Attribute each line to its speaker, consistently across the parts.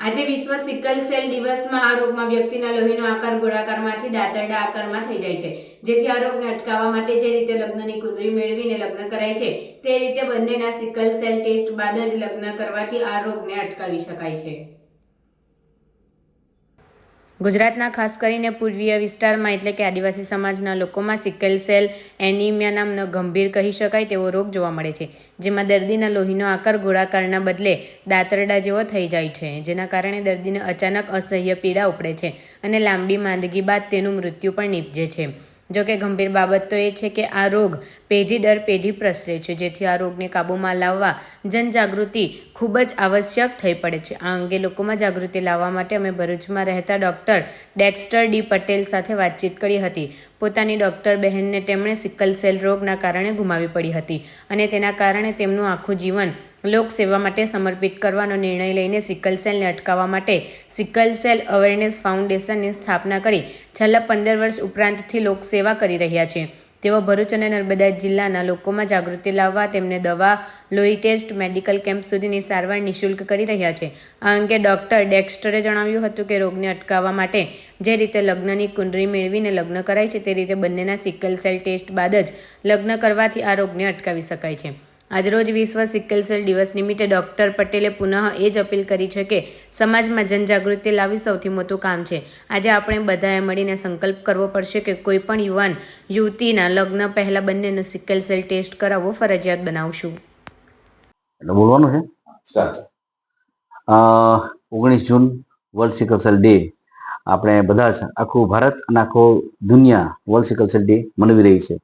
Speaker 1: આજે વિશ્વ sickle cell દિવસમાં આ રોગમાં વ્યક્તિના લોહીનો આકાર ગોળાકારમાંથી દાંતરડા આકારમાં થઈ જાય છે. જેથી આ રોગને અટકાવવા માટે જે રીતે લગ્નની કુંદરી મેળવીને લગ્ન કરાય છે, તે રીતે બંનેના સિકલ સેલ ટેસ્ટ બાદ જ લગ્ન કરવાથી આ રોગને અટકાવી શકાય છે. ગુજરાતના ખાસ કરીને પૂર્વીય વિસ્તારમાં એટલે કે આદિવાસી સમાજના લોકોમાં સિકલ સેલ, એનિમિયા નામનો ગંભીર કહી શકાય તેવો રોગ જોવા મળે છે, જેમાં દર્દીના લોહીનો આકાર ગોળાકારના બદલે દાંતરડા જેવો થઈ જાય છે, જેના કારણે દર્દીને અચાનક અસહ્ય પીડા ઉપડે છે અને લાંબી માંદગી બાદ તેનું મૃત્યુ પણ નીપજે છે. જો કે ગંભીર બાબત તો એ છે કે આ રોગ પેઢી દર પેઢી પ્રસરે છે, જેથી આ રોગને કાબૂમાં લાવવા જનજાગૃતિ ખૂબ જ આવશ્યક થઈ પડે છે. આ અંગે લોકોમાં જાગૃતિ લાવવા માટે અમે ભરૂચમાં રહેતા ડૉક્ટર ડેક્સ્ટર ડી પટેલ સાથે વાતચીત કરી હતી. પોતાની ડૉક્ટર બહેનને તેમણે સિકલ સેલ રોગના કારણે ગુમાવી પડી હતી અને તેના કારણે તેમનું આખું જીવન લોકસેવા માટે સમર્પિત કરવાનો નિર્ણય લઈને સિકલ સેલને અટકાવવા માટે સિકલ સેલ અવેરનેસ ફાઉન્ડેશનની સ્થાપના કરી છેલ્લા પંદર વર્ષ ઉપરાંતથી લોકસેવા કરી રહ્યા છે. તેઓ ભરૂચ અને નર્મદા જિલ્લાના લોકોમાં જાગૃતિ લાવવા, તેમને દવા, લોહી ટેસ્ટ, મેડિકલ કેમ્પ સુધીની સારવાર નિઃશુલ્ક કરી રહ્યા છે. આ અંગે ડોક્ટર ડેક્સ્ટરે જણાવ્યું હતું કે રોગને અટકાવવા માટે જે રીતે લગ્નની કુંડળી મેળવીને લગ્ન કરાય છે, તે રીતે બંનેના સિકલ સેલ ટેસ્ટ બાદ જ લગ્ન કરવાથી આ રોગને અટકાવી શકાય છે. આજરોજ વિશ્વ સિકલ સેલ દિવસ નિમિત્તે ડોક્ટર પટેલે પુનઃ એ જ અપીલ કરી છે કે સમાજમાં જનજાગૃતિ લાવવી સૌથી મોટું કામ છે. આજે આપણે બધાએ મળીને સંકલ્પ કરવો પડશે કે કોઈ પણ યુવાન યુવતીના લગ્ન પહેલા બંનેનો સિકલ સેલ ટેસ્ટ કરાવવો ફરજિયાત બનાવશું.
Speaker 2: એટલે બોલવાનું છે? ઓગણીસ જૂન વર્લ્ડ સિકલ સેલ ડે. આપણે બધા જ આખું ભારત અને આખો દુનિયા વર્લ્ડ સિકલ સેલ ડે મનાવી રહી છે.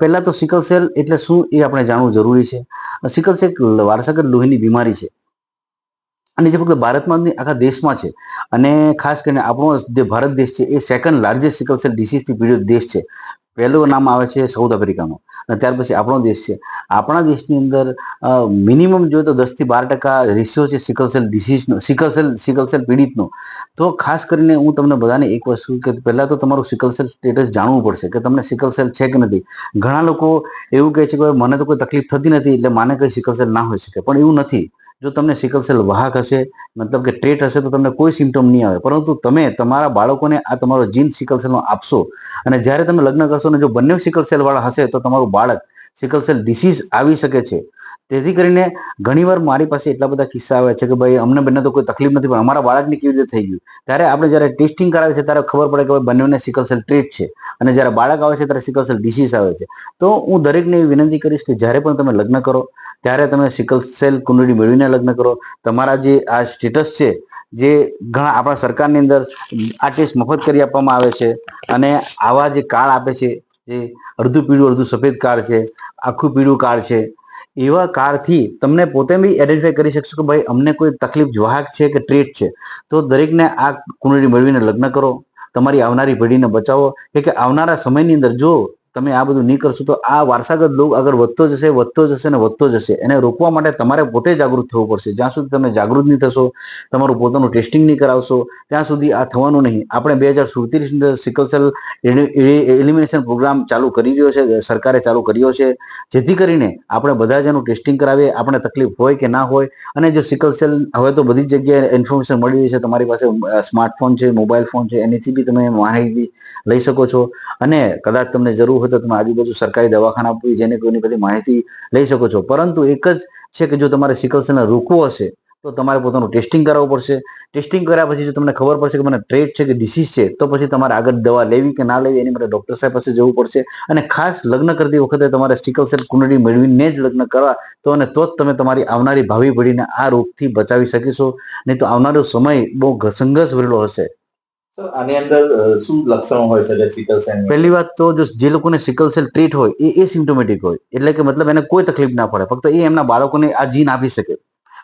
Speaker 2: પહેલાં તો સિકલ સેલ એટલે શું એ આપણે જાણવું જરૂરી છે? સિકલ સેલ વારસાગત લોહીની બીમારી છે. અને જે ફક્ત ભારતમાં આખા દેશમાં છે. અને ખાસ કરીને આપણો જે ભારત દેશ છે, એ સેકન્ડ લાર્જેસ્ટ સિકલ સેલ ડિસીઝથી પીડિત દેશ છે. પહેલું નામ આવે છે સાઉથ આફ્રિકાનું. અને ત્યાર પછી આપણો દેશ છે. આપણા દેશની અંદર મિનિમમ જોઈએ તો દસથી બાર ટકા રેશિયો છે સિકલ સેલ ડિસીઝનો સિકલ સેલ સિકલ સેલ પીડિતનો. તો ખાસ કરીને હું તમને બધાને એક વસ્તુ કે પહેલાં તો તમારું સિકલ સેલ સ્ટેટસ જાણવું પડશે કે તમને સિકલ સેલ છે કે નથી. ઘણા લોકો એવું કહે છે કે મને તો કોઈ તકલીફ થતી નથી, એટલે માને કંઈ સિકલ સેલ ના હોઈ શકે. પણ એવું નથી. જો તમને સિકલ સેલ વાહક હશે, મતલબ કે ટ્રેટ હશે તો તમને કોઈ સિમ્ટમ નહીં આવે. પરંતુ તમે તમારા બાળકોને આ તમારો જીન સિકલ સેલનો આપશો. અને જ્યારે તમે લગ્ન કરશો ને જો બંને સિકલ સેલ વાળા હશે તો તમારું બાળક સિકલ સેલ ડિસીઝ આવી શકે છે. તેથી કરીને ઘણીવાર મારી પાસે એટલા બધા કિસ્સા આવે છે કે ભાઈ અમને બંને તો કોઈ તકલીફ નથી, પણ અમારા બાળકને કેવી રીતે થઈ ગયું? ત્યારે આપણે જ્યારે ટેસ્ટિંગ કરાવે છે ત્યારે ખબર પડે કે ભાઈ બંનેને સિકલ સેલ ટ્રીટ છે. અને જ્યારે બાળક આવે છે ત્યારે સિકલ સેલ ડિસીઝ આવે છે. તો હું દરેકને એવી વિનંતી કરીશ કે જ્યારે પણ તમે લગ્ન કરો, ત્યારે તમે સિકલ સેલ કુંડળી મેળવીને લગ્ન કરો. તમારા જે આ સ્ટેટસ છે, જે ઘણા આપણા સરકારની અંદર આ ટેસ્ટ મફત કરી આપવામાં આવે છે. અને આવા જે કાર્ડ આપે છે જે અડધું પીળું, અડધું સફેદ કાર છે, આખું પીળું કાર છે, એવા કારથી તમને પોતે બી આઈડેન્ટિફાઈ કરી શકશો કે ભાઈ અમને કોઈ તકલીફ વાહક છે કે ટ્રેટ છે. તો દરેકને આ કુંડળી મેળવીને લગ્ન કરો, તમારી આવનારી પેઢીને બચાવો. કે આવનારા સમયની અંદર જો તમે આ બધું નહીં કરશો તો આ વારસાગત લોક આગળ વધતો જશે વધતો જશે ને વધતો જશે. એને રોકવા માટે તમારે પોતે જાગૃત થવું પડશે. જ્યાં સુધી તમે જાગૃત નહીં થશો, તમારું પોતાનું ટેસ્ટિંગ નહીં કરાવશો, ત્યાં સુધી આ થવાનું નહીં. આપણે બે હજાર સુડત્રીસની અંદર સિકલ સેલ એલિમિનેશન પ્રોગ્રામ ચાલુ કરી રહ્યો છે, સરકારે ચાલુ કર્યો છે. જેથી કરીને આપણે બધા જ એનું ટેસ્ટિંગ કરાવીએ આપણે તકલીફ હોય કે ના હોય. અને જો સિકલ સેલ હવે તો બધી જગ્યાએ ઇન્ફોર્મેશન મળી રહી છે. તમારી પાસે સ્માર્ટફોન છે મોબાઈલ ફોન છે, એનીથી બી તમે માહિતી લઈ શકો છો. અને કદાચ તમને જરૂર હોય તો તમે આજુબાજુ સરકારી દવાખાના આપી જેને કોઈની બધી માહિતી લઈ શકો છો. પરંતુ એક જ છે કે જો તમારે સિકલસેલને રોકવો હશે, તો તમારે પોતાનું ટેસ્ટિંગ કરાવવું પડશે. ટેસ્ટિંગ કર્યા પછી જો તમને ખબર પડશે કે મને ટ્રેટ છે કે ડિસીઝ છે, તો પછી તમારે આગળ દવા લેવી કે ના લેવી એની માટે ડૉક્ટર સાહેબ પાસે જવું પડશે. અને ખાસ લગ્ન કરતી વખતે તમારે સિકલ સેલ કુંડળી મેળવીને જ લગ્ન કરવા, તો અને તો જ તમે તમારી આવનારી ભાવિ પેઢીને આ રોગથી બચાવી શકીશો. નહીં તો આવનારો સમય બહુ સંઘર્ષ ભરેલો હશે.
Speaker 3: આની અંદર શું લક્ષણો હોય છે? સિકલ સેલ
Speaker 2: પહેલી વાત તો જો જે લોકોને સિકલ સેલ ટ્રીટ હોય, એ એ હોય. એટલે કે મતલબ એને કોઈ તકલીફ ના પડે. ફક્ત એ એમના બાળકોને આ જીન આપી શકે.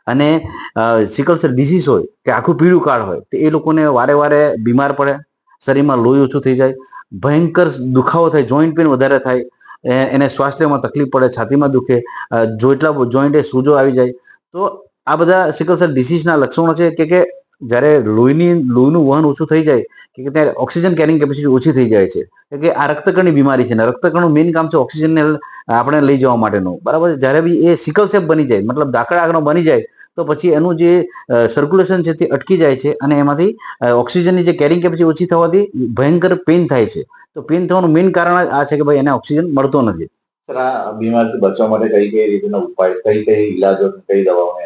Speaker 2: અને સિકલ સેલ ડિસીઝ હોય, કે આખું પીળું કાર્ડ હોય, તો એ લોકોને વારે વારે બીમાર પડે. શરીરમાં લોહી ઓછું થઈ જાય. ભયંકર દુખાવો થાય જોઈન્ટ પેન વધારે થાય. એને સ્વાસ્થ્યમાં તકલીફ પડે, છાતીમાં દુખે જોઈટલા જોઈન્ટે સૂજો આવી જાય. તો આ બધા સિકલ સેલ ડિસીઝના લક્ષણો છે કે જ્યારે લોહીની લોહીનું વહન ઓછું થઈ જાય કે ત્યારે ઓક્સિજન કેરિંગ કેપેસિટી ઓછી થઈ જાય છે. કે આ રક્તકણની બીમારી છે ને રક્તકણનું મેઇન કામ છે ઓક્સિજનને આપણે લઈ જવા માટેનું. બરાબર? જ્યારે બી એ સિકલ સેપ બની જાય, મતલબ દાખલા આગળ બની જાય, તો પછી એનું જે સર્ક્યુલેશન છે તે અટકી જાય છે અને એમાંથી ઓક્સિજનની જે કેરિંગ કેપેસિટી ઓછી થવાથી ભયંકર પેઇન થાય છે. તો પેઇન થવાનું મેઇન કારણ આ છે કે ભાઈ એને ઓક્સિજન મળતો નથી.
Speaker 3: સર, આ બીમારીથી બચવા માટે કઈ કઈ રીતના ઉપાય, કઈ કઈ ઇલાજો કઈ દવાઓને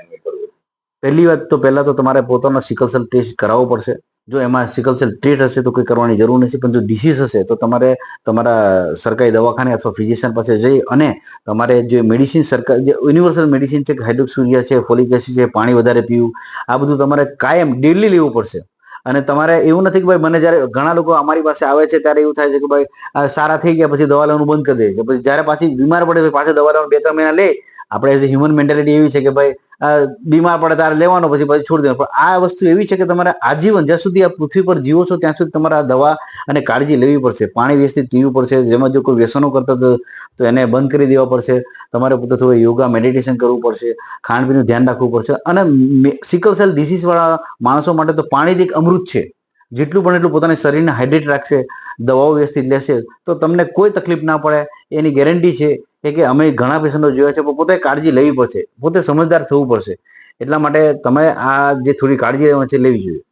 Speaker 2: પહેલી વાત તો પહેલાં તો તમારે પોતાનો સિકલ સેલ ટેસ્ટ કરાવવો પડશે. જો એમાં સિકલસેલ ટ્રીટ હશે તો કંઈ કરવાની જરૂર નથી, પણ જો ડિસીઝ હશે તો તમારે તમારા સરકારી દવાખાને અથવા ફિઝિશિયન પાસે જઈ અને તમારે જે મેડિસિન સરકાર, જે યુનિવર્સલ મેડિસિન છે હાઇડ્રોક્સુરિયા છે ફોલિક એસિડ છે, પાણી વધારે પીવું, આ બધું તમારે કાયમ ડેલી લેવું પડશે. અને તમારે એવું નથી કે ભાઈ મને જ્યારે ઘણા લોકો અમારી પાસે આવે છે ત્યારે એવું થાય છે કે ભાઈ સારા થઈ ગયા, પછી દવા લેવાનું બંધ કરી દે છે. પછી જ્યારે પાછી બીમાર પડે પાછા દવા લેવાનું બે, ત્રણ મહિના લે આપણે એઝ હ્યુમન મેન્ટાલિટી એવી છે કે ભાઈ બીમાર પડે તારે લેવાનો, પછી પછી છોડી દેવાનો. પણ આ વસ્તુ એવી છે કે તમારે આજીવન, જ્યાં સુધી આ પૃથ્વી પર જીવો છો, ત્યાં સુધી તમારે આ દવા અને કાળજી લેવી પડશે. પાણી વ્યવસ્થિત પીવું પડશે. જેમાં જો કોઈ વ્યસનો કરતા તો તો એને બંધ કરી દેવા પડશે. તમારે પોતે થોડું યોગા મેડિટેશન કરવું પડશે. ખાનપીનું ધ્યાન રાખવું પડશે. અને સિકલ સેલ ડિસીઝવાળા માણસો માટે તો પાણી એક અમૃત છે. જેટલું પણ એટલું પોતાના શરીરને હાઇડ્રેટ રાખશે, દવાઓ વ્યવસ્થિત લેશે, તો તમને કોઈ તકલીફ ના પડે. એની ગેરંટી છે એ કે અમે ઘણા પેશન્ટો જોયા છે, પણ પોતે કાળજી લેવી પડશે. પોતે સમજદાર થવું પડશે. એટલા માટે તમે આ જે થોડી કાળજી છે, લેવી જોઈએ.